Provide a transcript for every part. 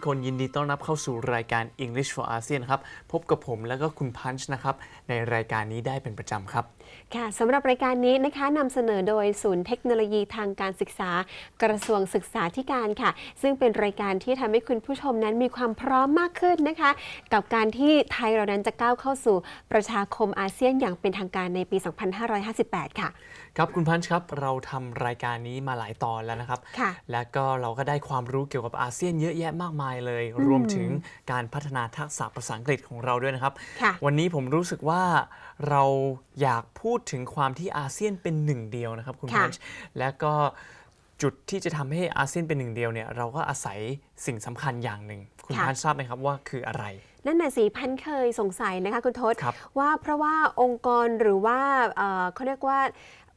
ทุกคนยินดีต้อนรับเข้าสู่รายการ English for ASEAN ครับ พบกับผมแล้วก็คุณพันช์นะครับ ในรายการนี้ได้เป็นประจำครับ ค่ะสำหรับรายการนี้นะคะนำเสนอโดยศูนย์เทคโนโลยีทางการศึกษา กระทรวงศึกษาธิการค่ะ ซึ่งเป็นรายการที่ทำให้คุณผู้ชมนั้นมีความพร้อมมากขึ้นนะคะ กับการที่ไทยเรานั้นจะก้าวเข้าสู่ประชาคมอาเซียนอย่างเป็นทางการในปี 2558 ค่ะครับคุณพันช์ครับเราทำรายการนี้มาหลายตอนแล้วนะครับค่ะและก็เราก็ได้ความรู้เกี่ยวกับอาเซียนเยอะแยะมากมายเลย รวมถึงการพัฒนาทักษะภาษาอังกฤษของเราด้วยนะครับค่ะวันนี้ผมรู้สึกว่าเราอยากพูดถึงความที่อาเซียนเป็นหนึ่งเดียวนะครับ คุณค่ะพันช์และก็จุดที่จะทำให้อาเซียนเป็นหนึ่งเดียวเนี่ยเราก็อาศัยสิ่งสำคัญอย่างหนึ่ง คุณพันช์ทราบไหมครับว่าคืออะไร นั่นน่ะสิพันเคยสงสัยนะคะคุณทศครับว่าเพราะว่าองค์กรหรือว่าเอ่อเขาเรียกว่าเอ่อ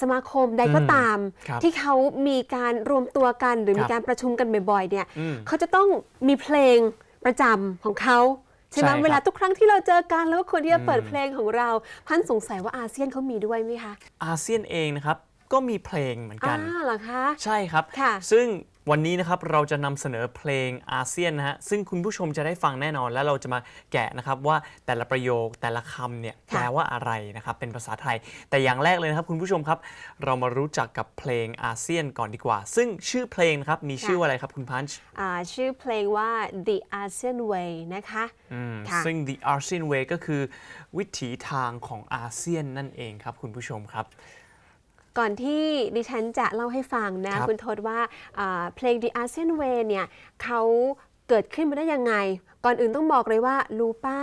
สมาคมใดก็อืมตามครับที่เขามีการรวมตัวกัน หรือครับมีการประชุมกันบ่อยๆเนี่ยอืมเขาจะต้องมีเพลงประจำของเขาใช่ไหมใช่ครับเวลาทุกครั้งที่เราเจอกันแล้วก็ควรที่จะเปิดอืมเพลงของเราพันสงสัยว่าอาเซียนเขามีด้วยไหมคะอาเซียนเองนะครับก็มีเพลงเหมือนกันอ่าเหรอคะใช่ครับค่ะซึ่ง วันนี้นะครับเราจะนำเสนอเพลงอาเซียนนะฮะซึ่งคุณผู้ชมจะได้ฟังแน่นอน แล้วเราจะมาแกะนะครับว่าแต่ละประโยคแต่ละคำเนี่ยค่ะแปลว่าอะไรนะครับเป็นภาษาไทย แต่อย่างแรกเลยนะครับคุณผู้ชมครับ เรามารู้จักกับเพลงอาเซียนก่อนดีกว่า ซึ่งชื่อเพลงนะครับมีชื่อว่าอะไรครับคุณพันช์อ่าชื่อเพลงว่า The ASEAN Way นะคะอืมค่ะ ซึ่ง the ASEAN way ก็คือวิถีทางของอาเซียนนั่นเองครับคุณผู้ชมครับ ก่อนที่ดิฉันจะเล่าให้ฟังนะครับคุณทศว่าอ่าเพลง The ASEAN Way เนี่ยเขาเกิดขึ้นมาได้ยังไง ก่อนอื่นต้องบอกเลยว่า รู้ป้า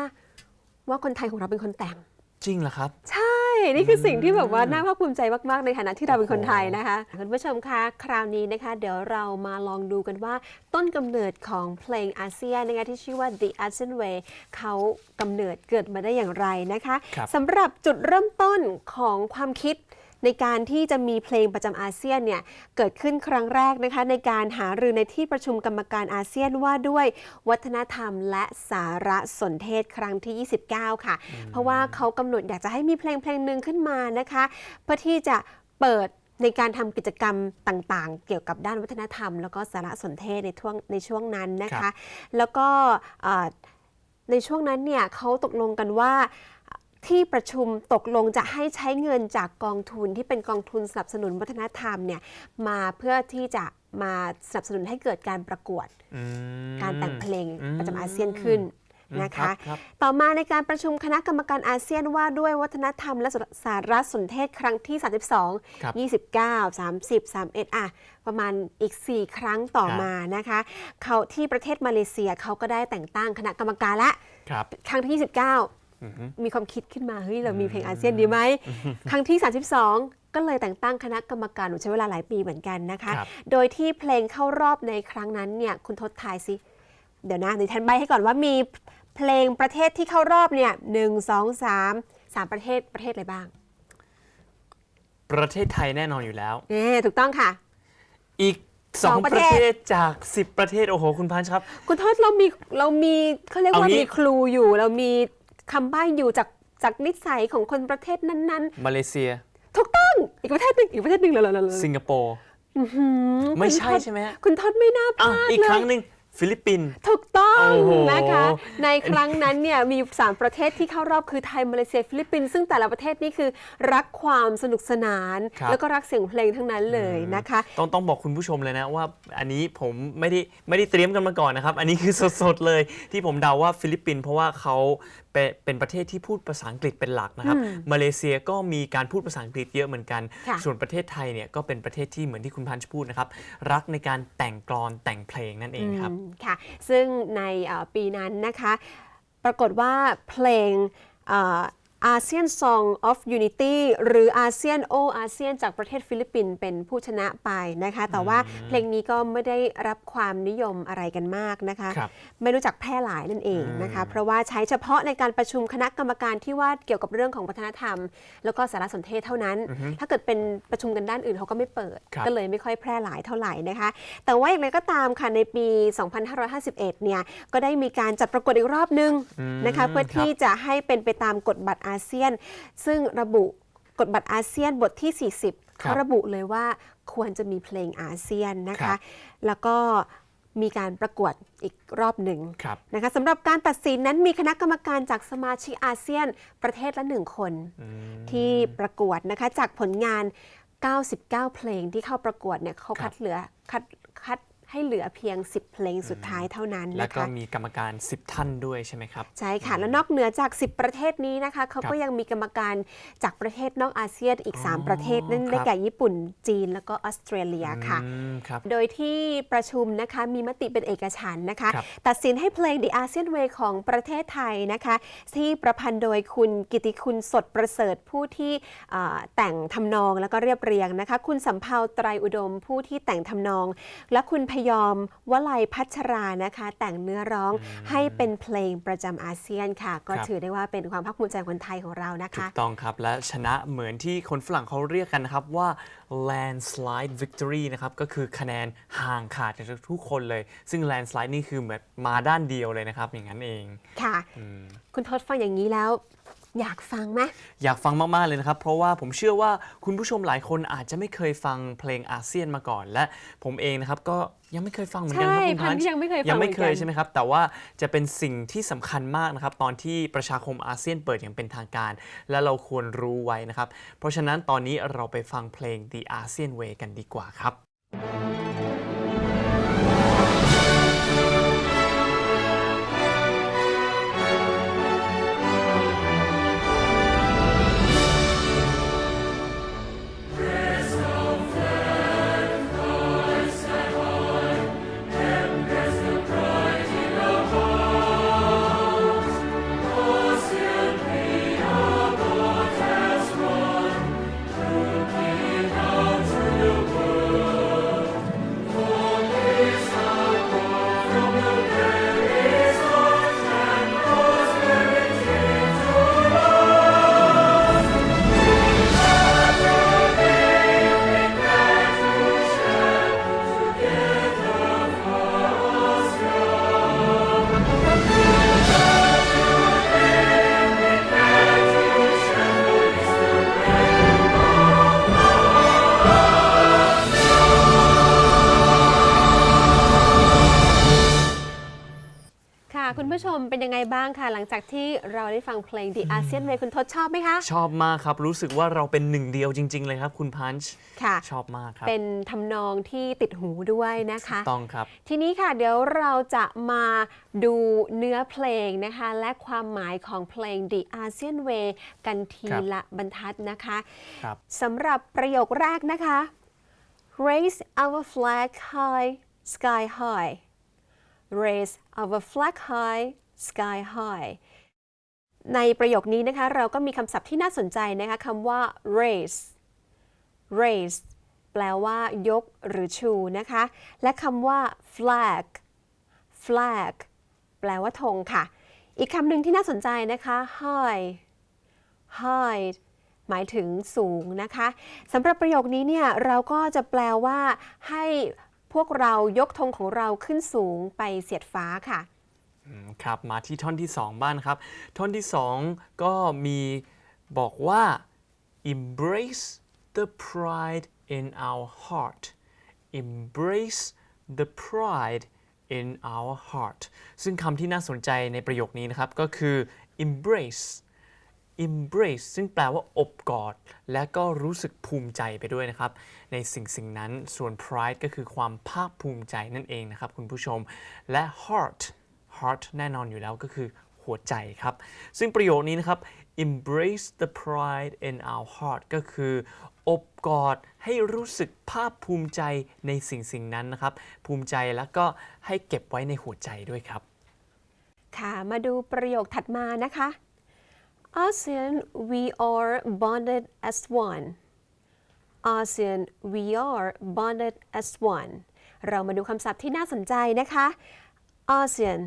ว่าคนไทยของเราเป็นคนแต่ง จริงเหรอครับ ใช่ นี่คือสิ่งที่แบบว่าน่าภาคภูมิใจมากๆ ในฐานะที่เราเป็นคนไทยนะคะ คุณผู้ชมคะคราวนี้นะคะ เดี๋ยวเรามาลองดูกันว่า ต้นกำเนิดของเพลงอาเซียนนะคะที่ชื่อว่า The ASEAN Way เขากำเนิดเกิดมาได้อย่างไรนะคะครับสำหรับจุดเริ่มต้นของความคิด ในการที่จะมีเพลงประจำอาเซียนเนี่ยเกิดขึ้นครั้งแรกนะคะในการหารือในที่ประชุมกรรมการอาเซียนว่าด้วยวัฒนธรรมและสารสนเทศครั้งที่ 29 ค่ะ เพราะว่าเขากำหนดอยากจะให้มีเพลงเพลงหนึ่งขึ้นมานะคะ เพื่อที่จะเปิดในการทำกิจกรรมต่างๆ เกี่ยวกับด้านวัฒนธรรม แล้วก็สารสนเทศในช่วงในช่วงนั้นนะครัคะบแล้วก็เอ่อในช่วงนั้นเนี่ยเขาตกลงกันว่า ที่ประชุมตกลงจะให้ใช้เงินจากกองทุนที่เป็นกองทุนสนับสนุนวัฒนธรรมเนี่ยมาเพื่อที่จะมาสนับสนุนให้เกิดการประกวดอืมการแต่งเพลงอืมประจำอาเซียนขึ้นอืมนะครัคะบครับต่อมาในการประชุมคณะกรรมการอาเซียนว่าด้วยวัฒนธรรมและสารสนเทศครั้งที่ 32ครับ29 30 31 อะ ประมาณอีก 4 ครั้งต่อครับมานะคะ เขาที่ประเทศมาเลเซียเขาก็ได้แต่งตั้งคณะกรรมการและครับครั้งที่ 29อือฮึ มีความคิดขึ้นมาเฮ้ยเรามีเพลงอาเซียนดีไหมครั้งที่ 32 ก็เลยแต่งตั้งคณะกรรมการหนูใช้เวลาหลายปีเหมือนกันนะคะครับโดยที่เพลงเข้ารอบในครั้งนั้นเนี่ยคุณทศทายสิ เดี๋ยวนะเดี๋ยวฉันใบให้ก่อนว่ามีเพลงประเทศที่เข้ารอบเนี่ยหนึ่งสองสามสามประเทศประเทศอะไรบ้าง ประเทศไทยแน่นอนอยู่แล้วเนี่ยถูกต้องค่ะ อีกสองสองปประระเทเทศจาก 10 ประเทศ โอ้โห คุณพันช์ครับ คุณทศเรามีเรามีเขาเรียกว่าเอางี้มีครูอยู่ เรามี คำใบ้อยู่จากจากนิสัยของคนประเทศนั้นมาเลเซีย ๆ ถูกต้อง อีกประเทศหนึ่งอีกประเทศหนึ่งเลยเลยสิงคโปร์ ไม่ใช่ใช่ไหมฮะ คุณทศไม่น่าพอะลาดอีกเลครั้งยหนึ่งฟิลิปปินส์ ถูกต้อง ต้องโอ้โหนะคะ ในครั้งนั้นเนี่ยมีอยู่สามประเทศที่เข้ารอบคือไทยมาเลเซียฟิลิปปินส์ซึ่งแต่ละประเทศนี่คือรักความสนุกสนาน ครับ แล้วก็รักเสียงเพลงทั้งนั้นเลยนะคะ ต้องต้องบอกคุณผู้ชมเลยนะว่า อันนี้ผมไม่ได้ไม่ได้เตรียมกันมาก่อนนะครับ อันนี้คือสดๆเลยที่ผมเดาว่าฟิลิปปินส์เพราะว่าเขาเป็นเป็นประเทศที่พูดภาษาอังกฤษเป็นหลักนะครับมาเลเซียก็มีการพูดภาษาอังกฤษเยอะเหมือนกัน ค่ะ ส่วนประเทศไทยเนี่ยก็เป็นประเทศที่เหมือนที่คุณพันธ์พูดนะครับ รักในการแต่งกลอนแต่งเพลงนั่นเองครับ อืมค่ะ ซึ่งในเอ่อปีนั้นนะคะ ปรากฏว่าเพลง อาเซียน Song of Unity หรืออาเซียนโออาเซียนจากประเทศฟิลิปปินส์เป็นผู้ชนะไปนะคะ แต่ว่าเพลงนี้ก็ไม่ได้รับความนิยมอะไรกันมากนะคะครับไม่รู้จักแพร่หลายนั่นเองนะคะ เพราะว่าใช้เฉพาะในการประชุมคณะกรรมการที่ว่าเกี่ยวกับเรื่องของวัฒนธรรม แล้วก็สารสนเทศเท่านั้น ถ้าเกิดเป็นประชุมกันด้านอื่นเขาก็ไม่เปิดครับก็เลยไม่ค่อยแพร่หลายเท่าไหร่นะคะ แต่ว่าอย่างไรก็ตามค่ะในปี 2551 เนี่ยก็ได้มีการจัดประกวดอีกรอบนึงนะคะเพื่อที่จะให้เป็นไปตามกฎบัตรอาเซียน ซึ่งระบุกฎบัตรอาเซียนบทที่ 40ครับเขาระบุเลยว่าควรจะมีเพลงอาเซียนนะครัคะบแล้วก็มีการประกวดอีกรอบหนึ่งครับนะคะสำหรับการตัดสินนั้นมีคณะกรรมการจากสมาชิกอาเซียนประเทศละหนึ่งคน ที่ประกวดนะคะจากผลงาน 99 เพลงที่เข้าประกวดเนี่ยเขาครัคับดเหลือคัดคัด ให้เหลือเพียง 10 เพลงสุดท้ายเท่านั้นแล้วนะก็คะมีกรรมการ 10 ท่านด้วยใช่ไหมครับ ใช่ค่ะ และนอกเหนือจาก 10 ประเทศนี้นะคะเขาครัก็บยังมีกรรมการจากประเทศนอกอาเซียนอีกอ๋อ3ประเทศนั่นครับได้แก่ญี่ปุ่นจีน แล้วก็ออสเตรเลียค่ะอืมครับโดยที่ประชุมนะคะมีมติเป็นเอกฉันท์นะคะครับตัดสินให้เพลง The ASEAN Way ของประเทศไทยนะคะที่ประพันธ์โดยคุณกิติคุณสดประเสริฐผู้ที่เอ่อแต่งทำนองแล้วก็เรียบเรียงนะคะ คุณสำเภาไตรอุดมผู้ที่แต่งทำนอง และคุณพยอมวลัยพัชรานะคะ แต่งเนื้อร้องให้เป็นเพลงประจำอาเซียนค่ะ ก็ครับถือได้ว่าเป็นความภาคภูมิใจของคนไทยของเรานะถูคะกต้องครับ และชนะเหมือนที่คนฝรั่งเขาเรียกกันนะครับว่า landslide victory นะครับ ก็คือคะแนนห่างขาดจากทุกคนเลย ซึ่ง landslide นี่คือเหมือนมาด้านเดียวเลยนะครับ อย่างนั้นเองค่ะ คุณทศฟังอย่างนี้แล้ว อยากฟังไหมอยากฟังมาก ๆ เลยนะครับ เพราะว่าผมเชื่อว่าคุณผู้ชมหลายคนอาจจะไม่เคยฟังเพลงอาเซียนมาก่อน และผมเองนะครับก็ยังไม่เคยฟังเหมือนกันครับใช่คุณพันธ์ธุ์ยังไม่เคยฟังยังไม่เคเหมือนยกันใช่ไหมครับ แต่ว่าจะเป็นสิ่งที่สำคัญมากนะครับ ตอนที่ประชาคมอาเซียนเปิดอย่างเป็นทางการ และเราควรรู้ไว้นะครับ เพราะฉะนั้นตอนนี้เราไปฟังเพลง The ASEAN Way กันดีกว่าครับค่ะ จากที่เราได้ฟังเพลง The ASEAN Way คุณทศชอบไหมคะ ชอบมากครับ รู้สึกว่าเราเป็นหนึ่งเดียวจริง ๆ เลยครับ คุณพันช์ค่ะ ชอบมากครับ เป็นทำนองที่ติดหูด้วยนะคะ ต้องครับ ทีนี้ค่ะเดี๋ยวเราจะมาดูเนื้อเพลงนะคะ และความหมายของเพลง The ASEAN Way กันทีครับละบรรทัดนะคะครับ สำหรับประโยคแรกนะคะ raise our flag high sky high raise our flag high sky high ในประโยคนี้นะคะ เราก็มีคำศัพท์ที่น่าสนใจนะคะคำว่า raise raise แปลว่ายกหรือชูนะคะ และคำว่า flag flag แปลว่าธงค่ะ อีกคำหนึ่งที่น่าสนใจนะคะ high high หมายถึงสูงนะคะสำหรับประโยคนี้เนี่ยเราก็จะแปลว่า ให้พวกเรายกธงของเราขึ้นสูงไปเสียดฟ้าค่ะ ครับมาที่ท่อนที่ 2 บ้างครับ ท่อนที่ 2 ก็มีบอกว่า embrace the pride in our heart embrace the pride in our heart ซึ่งคำที่น่าสนใจในประโยคนี้นะครับ ก็คือ embrace embrace ซึ่งแปลว่าอบกอด และก็รู้สึกภูมิใจไปด้วยนะครับ ในสิ่งสิ่งนั้นส่วน pride ก็คือความภาคภูมิใจนั่นเองนะครับคุณผู้ชมและ heart heart แน่นอนอยู่แล้วก็คือหัวใจครับ ซึ่งประโยคนี้นะครับ embrace the pride in our heart ก็คืออบกอดให้รู้สึกภาคภูมิใจในสิ่งสิ่งนั้นนะครับ ภูมิใจแล้วก็ให้เก็บไว้ในหัวใจด้วยครับ ค่ะ มาดูประโยคถัดมานะคะ ASEAN we are bonded as one ASEAN we are bonded as one เรามาดูคำศัพท์ที่น่าสนใจนะคะ ASEAN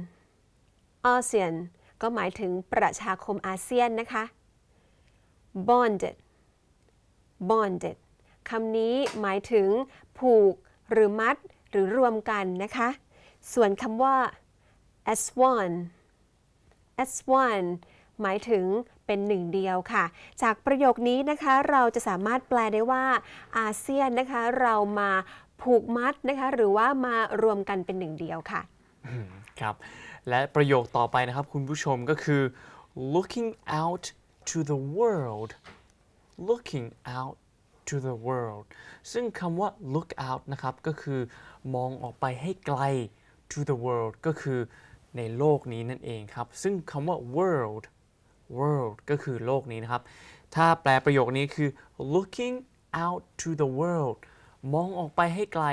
ASEAN ก็หมายถึงประชาคมอาเซียนนะคะ bonded bonded คำนี้หมายถึงผูกหรือมัดหรือรวมกันนะคะ ส่วนคำว่า as one as one หมายถึงเป็นหนึ่งเดียวค่ะ จากประโยคนี้นะคะเราจะสามารถแปลได้ว่าอาเซียนนะคะเรามาผูกมัดนะคะหรือว่ามารวมกันเป็นหนึ่งเดียวค่ะ ครับ และประโยคต่อไปนะครับคุณผู้ชมก็คือ looking out to the world looking out to the world ซึ่งคำว่า look out นะครับก็คือมองออกไปให้ไกล to the world ก็คือในโลกนี้นั่นเองครับ ซึ่งคำว่า world world ก็คือโลกนี้นะครับ ถ้าแปลประโยคนี้คือ looking out to the world มองออกไปให้ไกล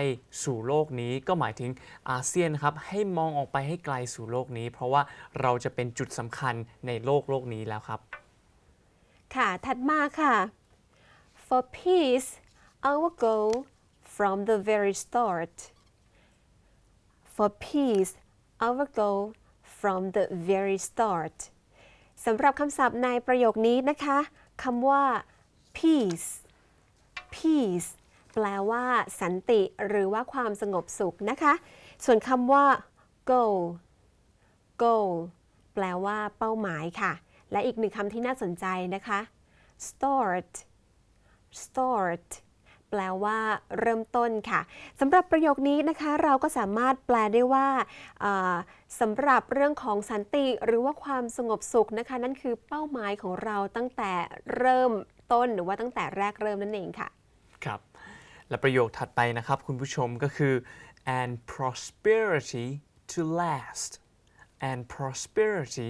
สู่โลกนี้ก็หมายถึงอาเซียนครับให้มองออกไปให้ไกลสู่โลกนี้ เพราะว่าเราจะเป็นจุดสำคัญในโลกโลกนี้แล้วครับ ค่ะ ถัดมาค่ะ for peace our goal from the very start for peace our goal from the very start สำหรับคำศัพท์ในประโยคนี้นะคะคำว่า peace peace แปลว่า สันติหรือว่าความสงบสุขนะคะ ส่วนคำว่า goal goal แปลว่า เป้าหมายค่ะ และอีกหนึ่งคำที่น่าสนใจนะคะ start start แปลว่าเริ่มต้นค่ะสำหรับประโยคนี้นะคะ เราก็สามารถแปลได้ว่าาสำหรับเรื่องของสันติหรือว่าความสงบสุขนะคะ นั่นคือเป้าหมายของเราตั้งแต่เริ่มต้นหรือว่าตั้งแต่แรกเริ่มนั่นเองค่ะ และประโยคถัดไปนะครับคุณผู้ชมก็คือ and prosperity to last and prosperity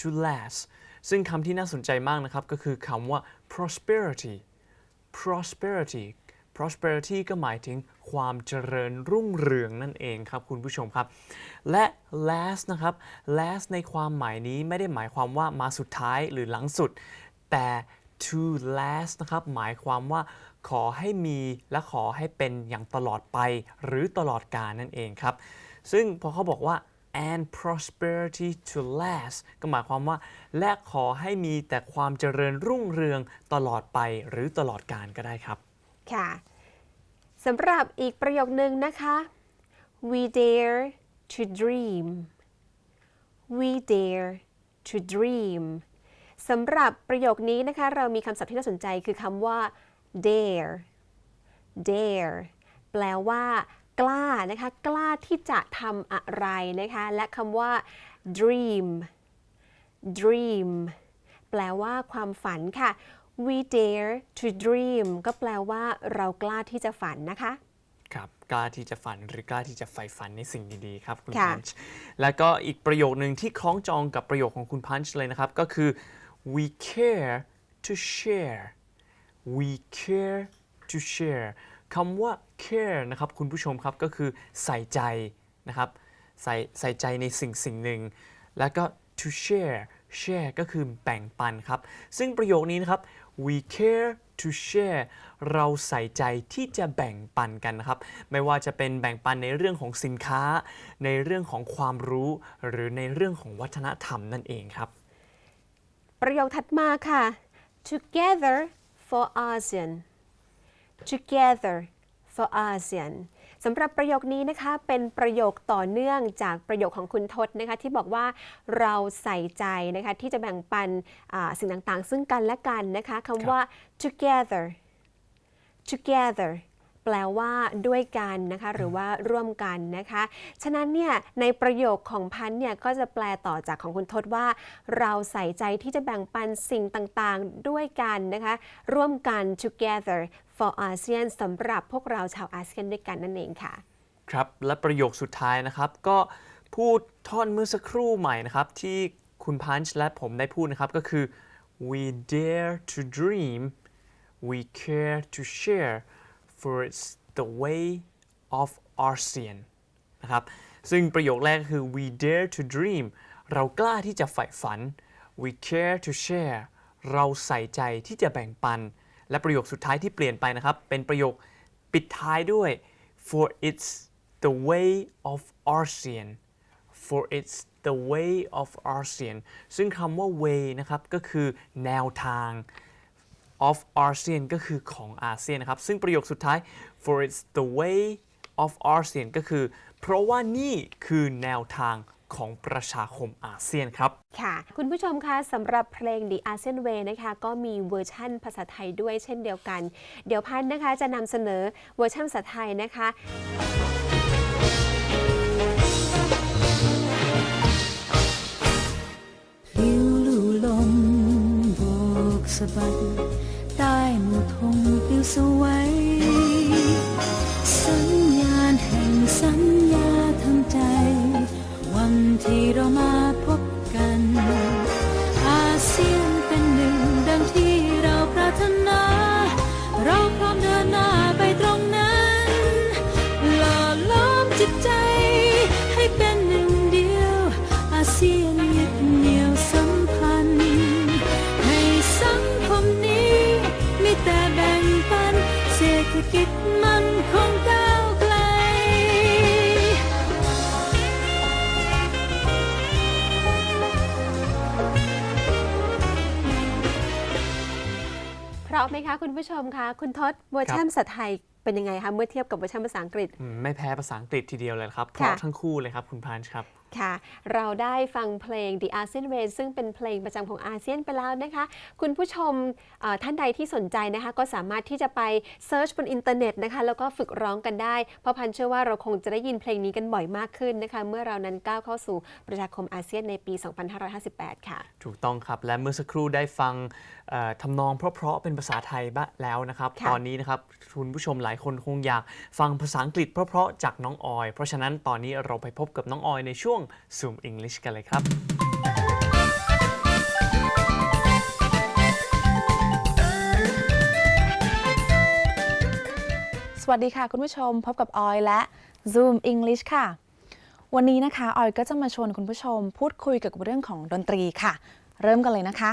to last ซึ่งคำที่น่าสนใจมากนะครับ ก็คือคำว่า prosperity prosperity prosperity ก็หมายถึงความเจริญรุ่งเรืองนั่นเองครับคุณผู้ชมครับ และ last นะครับ last ในความหมายนี้ไม่ได้หมายความว่ามาสุดท้ายหรือหลังสุด แต่ to last นะครับ หมายความว่า ขอให้มีและขอให้เป็นอย่างตลอดไป หรือตลอดกาลนั่นเองครับ ซึ่งพอเขาบอกว่า and prosperity to last ก็หมายความว่า และขอให้มีแต่ความเจริญรุ่งเรืองตลอดไปหรือตลอดกาลก็ได้ครับ ค่ะสำหรับอีกประโยคนึงนะคะ we dare to dream we dare to dream สำหรับประโยคนี้นะคะ เรามีคำศัพท์ที่น่าสนใจคือคำว่า dare dare แปลว่ากล้านะคะ กล้าที่จะทำอะไรนะคะ และคำว่า dream dream แปลว่าความฝันค่ะ we dare to dream ก็แปลว่าเรากล้าที่จะฝันนะคะ ครับ กล้าที่จะฝันหรือกล้าที่จะใฝ่ฝันในสิ่งดีๆ ครับคุณค่ะพันช์แล้วก็อีกประโยคนึงที่คล้องจองกับประโยคของคุณพันช์เลยนะครับ ก็คือ we care to share we care to share คำว่า care นะครับคุณผู้ชมครับก็คือใส่ใจนะครับใส่ใส่ใจในสิ่งสิ่งหนึ่ง แล้วก็ to share share ก็คือแบ่งปันครับ ซึ่งประโยคนี้นะครับ we care to share เราใส่ใจที่จะแบ่งปันกันนะครับ ไม่ว่าจะเป็นแบ่งปันในเรื่องของสินค้า ในเรื่องของความรู้ หรือในเรื่องของวัฒนธรรมนั่นเองครับ ประโยคถัดมาค่ะ together for ASEAN together for ASEAN สำหรับประโยคนี้นะคะเป็นประโยคต่อเนื่องจากประโยคของคุณทศนะคะที่บอกว่าเราใส่ใจนะคะที่จะแบ่งปันอ่าสิ่งต่างๆ ซึ่งกันและกันนะคะคำว่า together together แปลว่าด้วยกันนะคะหรือว่าร่วมกันนะคะ ฉะนั้นเนี่ยในประโยคของพันธ์เนี่ยก็จะแปลต่อจากของคุณทศว่า เราใส่ใจที่จะแบ่งปันสิ่งต่างๆด้วยกันนะคะ ร่วมกัน together for ASEAN สำหรับพวกเราชาวอาเซียนด้วยกันนั่นเองค่ะ ครับและประโยคสุดท้ายนะครับ ก็พูดท่อนเมื่อสักครู่ใหม่นะครับที่คุณพันช์และผมได้พูดนะครับก็คือ we dare to dream we care to share for it's the way of ASEAN นะครับ ซึ่งประโยคแรกก็คือ we dare to dream เรากล้าที่จะใฝ่ฝัน we care to share เราใส่ใจที่จะแบ่งปัน และประโยคสุดท้ายที่เปลี่ยนไปนะครับ เป็นประโยคปิดท้ายด้วย for it's the way of ASEAN for it's the way of ASEAN ซึ่งคำว่า way นะครับ ก็คือแนวทาง of ASEAN ก็คือของอาเซียนนะครับ ซึ่งประโยคสุดท้าย for it's the way of ASEAN ก็คือ เพราะว่านี่คือแนวทางของประชาคมอาเซียนครับ ค่ะ คุณผู้ชมคะสำหรับเพลง The ASEAN Way นะคะ ก็มีเวอร์ชั่นภาษาไทยด้วยเช่นเดียวกัน เดี๋ยวพันธ์นะคะจะนำเสนอเวอร์ชันภาษาไทยนะคะ ราะไหมคะคุณผู้ชมคะคุณทศเวอร์ชันภาษาไทยเป็นยังไงคะเมื่อเทียบกับเวอร์ชันภาษาอังกฤษ อืมไม่แพ้ภาษาอังกฤษทีเดียวเลยครับเพค่ะราะทั้งคู่เลยครับคุณพันช์ครับ ค่ะ เราได้ฟังเพลง The ASEAN Way ซึ่งเป็นเพลงประจำของอาเซียนไปแล้วนะคะ คุณผู้ชมเอ่อท่านใดที่สนใจนะคะ ก็สามารถที่จะไปเซิร์ชบนอินเทอร์เน็ตนะคะ แล้วก็ฝึกร้องกันได้ เพราะพันเชื่อว่าเราคงจะได้ยินเพลงนี้กันบ่อยมากขึ้นนะคะ เมื่อเรานั้นก้าวเข้าสู่ประชาคมอาเซียนในปี 2558 ค่ะ ถูกต้องครับ และเมื่อสักครู่ได้ฟังเอ่อทำนองเพราะๆเป็นภาษาไทยบ้างแล้วนะครับค่ะตอนนี้นะครับคุณผู้ชมหลายคนคงอยากฟังภาษาอังกฤษเพราะๆจากน้องออย เพราะฉะนั้นตอนนี้เราไปพบกับน้องออยในช่วง Zoom English กันเลยครับ สวัสดีค่ะคุณผู้ชมพบกับออยและ Zoom English ค่ะ วันนี้นะคะออยก็จะมาชวนคุณผู้ชม พูดคุยเกี่ยวกับเรื่องของดนตรีค่ะ เริ่มกันเลยนะคะ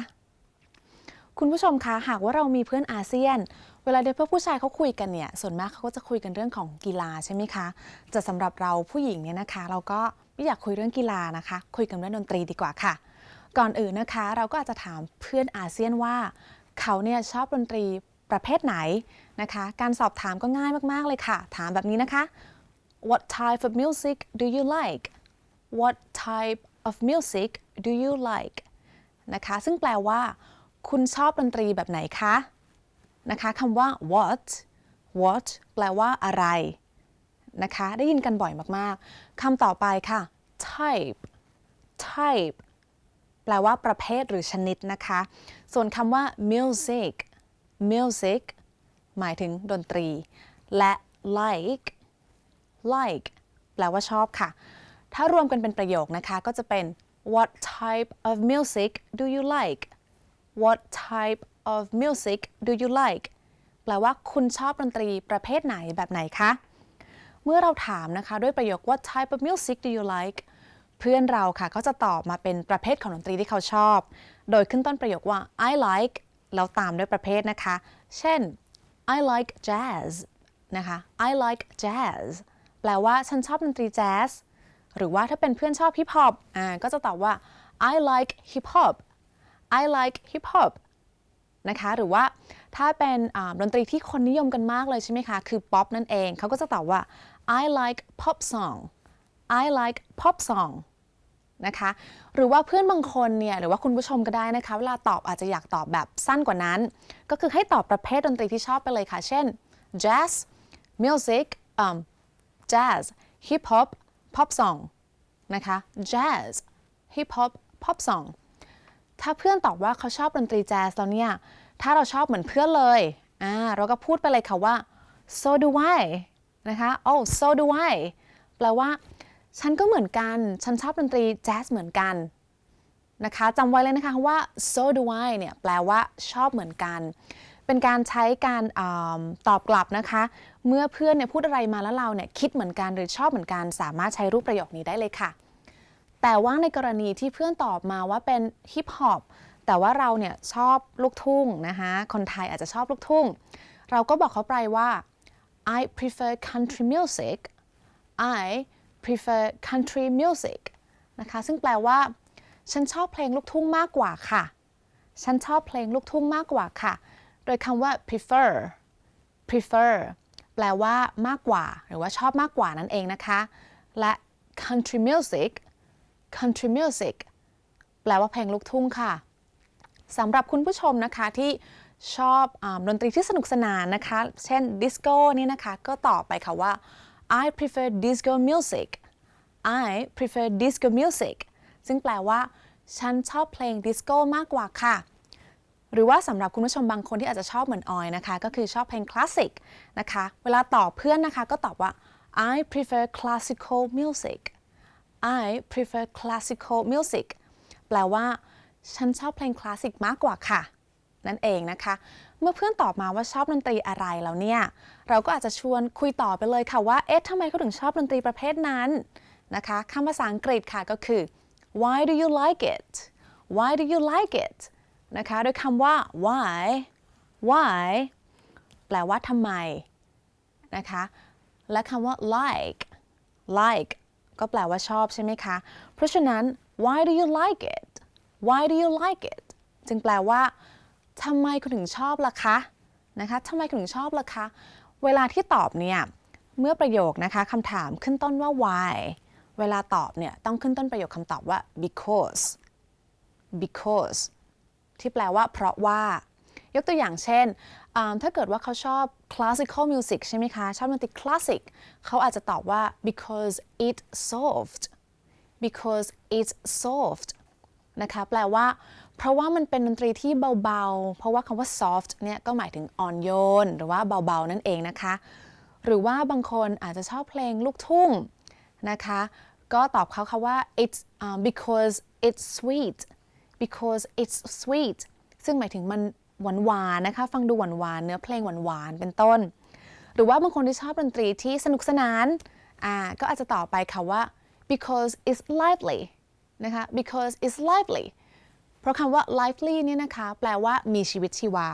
คุณผู้ชมคะหากว่าเรามีเพื่อนอาเซียนเวลาเด็กเพื่อผู้ชายเขาคุยกันเนี่ยส่วนมากเขาก็จะคุยกันเรื่องของกีฬาใช่ไหมคะแต่สำหรับเราผู้หญิงเนี่ยนะคะ เราก็ ไม่อยากคุยเรื่องกีฬานะคะ คุยกันเรื่องดนตรีดีกว่าค่ะ ก่อนอื่นนะคะ เราก็อาจจะถามเพื่อนอาเซียนว่า เขาเนี่ยชอบดนตรีประเภทไหนนะคะ การสอบถามก็ง่ายมากๆเลยค่ะ ถามแบบนี้นะคะ What type of music do you like What type of music do you like นะคะ ซึ่งแปลว่า คุณชอบดนตรีแบบไหนคะนะคะคำว่า what what แปลว่าอะไร นะคะ ได้ยินกันบ่อยมากๆคำต่อไปค่ะ type type แปลว่าประเภทหรือชนิดนะคะ ส่วนคำว่า music music หมายถึงดนตรี และ like like แปลว่าชอบค่ะ ถ้ารวมกันเป็นประโยคนะคะ ก็จะเป็น what type of music do you like what type of music do you like แปลว่าคุณชอบดนตรีประเภทไหนแบบไหนคะ เมื่อเราถามนะคะด้วยประโยค what type of music do you like เพื่อนเราค่ะก็จะตอบมาเป็นประเภทของดนตรีที่เขาชอบ โดยขึ้นต้นประโยคว่า I like แล้วตามด้วยประเภทนะคะ เช่น I like jazz นะคะ I like jazz แปลว่าฉันชอบดนตรีแจ๊สหรือว่าถ้าเป็นเพื่อนชอบฮิปฮอปอ่าก็จะตอบว่า I like hip hop I like hip hop นะคะหรือว่าถ้าเป็นดนตรีที่คนนิยมกันมากเลยใช่ไหมคะ คือป๊อปนั่นเอง เขาก็จะตอบว่า I like pop song I like pop song นะคะหรือว่าเพื่อนบางคนเนี่ยหรือว่าคุณผู้ชมก็ได้นะคะ เวลาตอบอาจจะอยากตอบแบบสั้นกว่านั้น ก็คือให้ตอบประเภทดนตรีที่ชอบไปเลยค่ะ เช่น jazz music um, jazz hip hop pop song นะคะ jazz hip hop pop song ถ้าเพื่อนตอบว่าเขาชอบดนตรีแจ๊สแล้วเนี่ย ถ้าเราชอบเหมือนเพื่อนเลยอ่าเราก็พูดไปเลยค่ะว่า so do I นะคะ oh so do I แปลว่า ฉันก็เหมือนกัน ฉันชอบดนตรีแจ๊สเหมือนกันนะคะจำไว้เลยนะคะว่า so do I เนี่ยแปลว่าชอบเหมือนกัน เป็นการใช้การอตอบกลับนะคะ เมื่อเพื่อนเนี่ยพูดอะไรมาแล้วเราเนี่ยคิดเหมือนกันหรือชอบเหมือนกัน สามารถใช้รูปประโยคนี้ได้เลยค่ะ แต่ว่าในกรณีที่เพื่อนตอบมาว่าเป็นฮิปฮอปแต่ว่าเราเนี่ยชอบลูกทุ่งนะคะ คนไทยอาจจะชอบลูกทุ่ง เราก็บอกเขาไปว่า I prefer country music I prefer country music นะคะ ซึ่งแปลว่า ฉันชอบเพลงลูกทุ่งมากกว่าค่ะ ฉันชอบเพลงลูกทุ่งมากกว่าค่ะ โดยคำว่า prefer prefer แปลว่ามากกว่า หรือว่าชอบมากกว่านั่นเองนะคะ และ country music country music แปลว่าเพลงลูกทุ่งค่ะสำหรับคุณผู้ชมนะคะที่ ชอบอดนตรีที่สนุกสนานนะคะ เช่นดิสโก้นี่นะคะ ก็ตอบไปค่ะว่า I prefer disco music I prefer disco music ซึ่งแปลว่า ฉันชอบเพลงดิสโก้มากกว่าค่ะ หรือว่าสำหรับคุณผู้ชมบางคนที่อาจจะชอบเหมือนออยนะคะ ก็คือชอบเพลงคลาสสิกนะคะ เวลาตอบเพื่อนนะคะก็ตอบว่า I prefer classical music I prefer classical music แปลว่า ฉันชอบเพลงคลาสสิกมากกว่าค่ะ นั่นเองนะคะ เมื่อเพื่อนตอบมาว่าชอบดนตรีอะไรแล้วเนี่ย เราก็อาจจะชวนคุยต่อไปเลยค่ะว่า เอ๊ะทำไมเขาถึงชอบดนตรีประเภทนั้นนะคะคำภาษาอังกฤษค่ะก็คือ why do you like it why do you like it นะคะโดยคำว่า why why แปลว่าทำไมนะคะ และคำว่า like like ก็แปลว่าชอบใช่ไหมคะ เพราะฉะนั้น why do you like it why do you like it จึงแปลว่า ทำไมคุณถึงชอบล่ะคะนะคะทำไมคุณถึงชอบล่ะคะ เวลาที่ตอบเนี่ยเมื่อประโยคนะคะคำถามขึ้นต้นว่า why เวลาตอบเนี่ยต้องขึ้นต้นประโยคคำตอบว่า because because ที่แปลว่าเพราะว่า ยกตัวอย่างเช่น ถ้าเกิดว่าเขาชอบ classical music ใช่ไหมคะ ชอบดนตรีคลาสสิกเขาอาจจะตอบว่า because it soft because it's soft นะคะ แปลว่า เพราะว่ามันเป็นดนตรีที่เบาๆ เพราะว่าคำว่า soft เนี่ยก็หมายถึงอ่อนโยน หรือว่าเบาๆ นั่นเองนะคะ หรือว่าบางคนอาจจะชอบเพลงลูกทุ่งนะคะ ก็ตอบเขาค่ะว่า it's um, because it's sweet because it's sweet ซึ่งหมายถึงมันหวานหวานๆนะคะ ฟังดูหวานหวานๆเนื้อเพลงหวานหวานๆเป็นต้น หรือว่าบางคนที่ชอบดนตรีที่สนุกสนานอ่าก็อาจจะตอบไปค่ะว่า because it's lively นะคะ because it's lively เพราะคำว่า lively เนี่ยนะคะแปลว่ามีชีวิตชีวา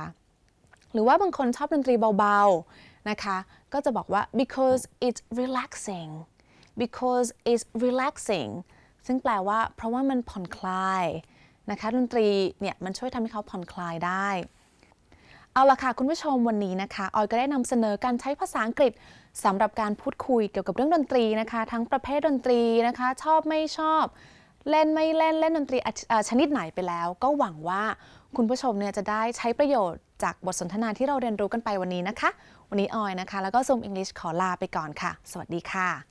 หรือว่าบางคนชอบดนตรีเบาๆนะคะ ก็จะบอกว่า because it's relaxing because it's relaxing ซึ่งแปลว่าเพราะว่ามันผ่อนคลายนะคะดนตรีเนี่ยมันช่วยทำให้เขาผ่อนคลายได้ เอาละค่ะคุณผู้ชมวันนี้นะคะ ออยก็ได้นำเสนอการใช้ภาษาอังกฤษสำหรับการพูดคุยเกี่ยวกับเรื่องดนตรีนะคะ ทั้งประเภทดนตรีนะคะ ชอบไม่ชอบ เล่นไม่เล่นเล่นดนตรีชนิดไหนไปแล้ว ก็หวังว่าคุณผู้ชมเนี่ยจะได้ใช้ประโยชน์จากบทสนทนาที่เราเรียนรู้กันไปวันนี้นะคะ วันนี้ออยนะคะ แล้วก็ Zoom English ขอลาไปก่อนค่ะ สวัสดีค่ะ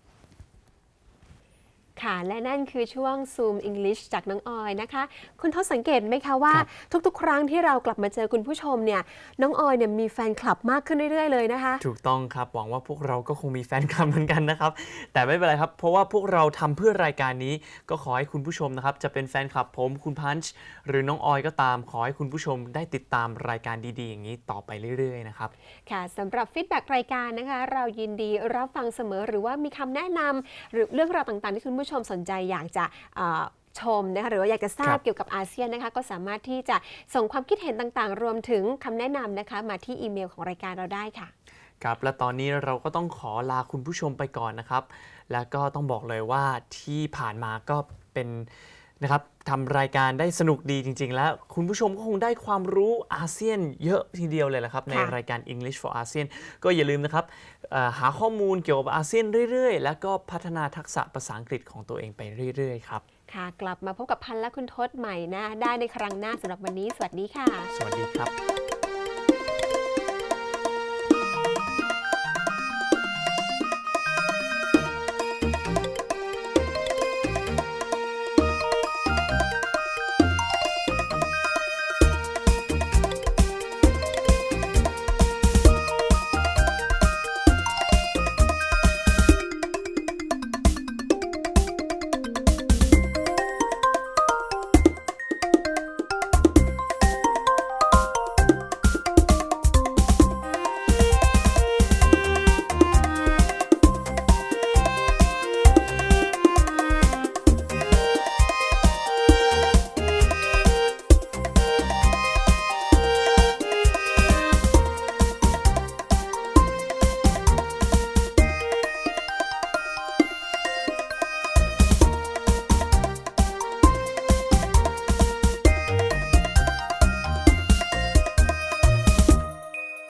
ค่ะ และนั่นคือช่วง Zoom English จากน้องออยนะคะ คุณทศสังเกตไหมคะว่า ทุกๆ ครั้งที่เรากลับมาเจอคุณผู้ชมเนี่ยน้องออยเนี่ยมีแฟนคลับมากขึ้นเรื่อยๆเลยนะคะ ถูกต้องครับ หวังว่าพวกเราก็คงมีแฟนคลับเหมือนกันนะครับ แต่ไม่เป็นไรครับ เพราะว่าพวกเราทำเพื่อรายการนี้ ก็ขอให้คุณผู้ชมนะครับ จะเป็นแฟนคลับผมคุณพันช์หรือน้องออยก็ตาม ขอให้คุณผู้ชมได้ติดตามรายการดีๆ อย่างนี้ต่อไปเรื่อยๆนะครับค่ะสำหรับฟีดแบ็กรายการนะคะ เรายินดีรับฟังเสมอหรือว่ามีคำแนะนำหรือเรื่องราวต่างๆที่คุณผู้ชมสนใจอยากจะเอ่อชมนะคะหรือว่าอยากจะทราครับบเกี่ยวกับอาเซียนนะคะ ก็สามารถที่จะส่งความคิดเห็นต่างๆ รวมถึงคำแนะนำนะคะ มาที่อีเมลของรายการเราได้ค่ะ ครับ และตอนนี้เราก็ต้องขอลาคุณผู้ชมไปก่อนนะครับ แล้วก็ต้องบอกเลยว่าที่ผ่านมาก็เป็นนะครับทำรายการได้สนุกดีจริง ๆ แล้วคุณผู้ชมก็คงได้ความรู้อาเซียนเยอะทีเดียวเลยแหละครับ ในรายการ English for ASEAN ก็อย่าลืมนะครับเอ่อ หาข้อมูลเกี่ยวกับอาเซียนเรื่อยๆ แล้วก็พัฒนาทักษะภาษาอังกฤษของตัวเองไปเรื่อยๆ ครับ ค่ะ กลับมาพบกับพันและคุณทศใหม่นะ ได้ในครั้งหน้าสำหรับวันนี้ สวัสดีค่ะ สวัสดีครับ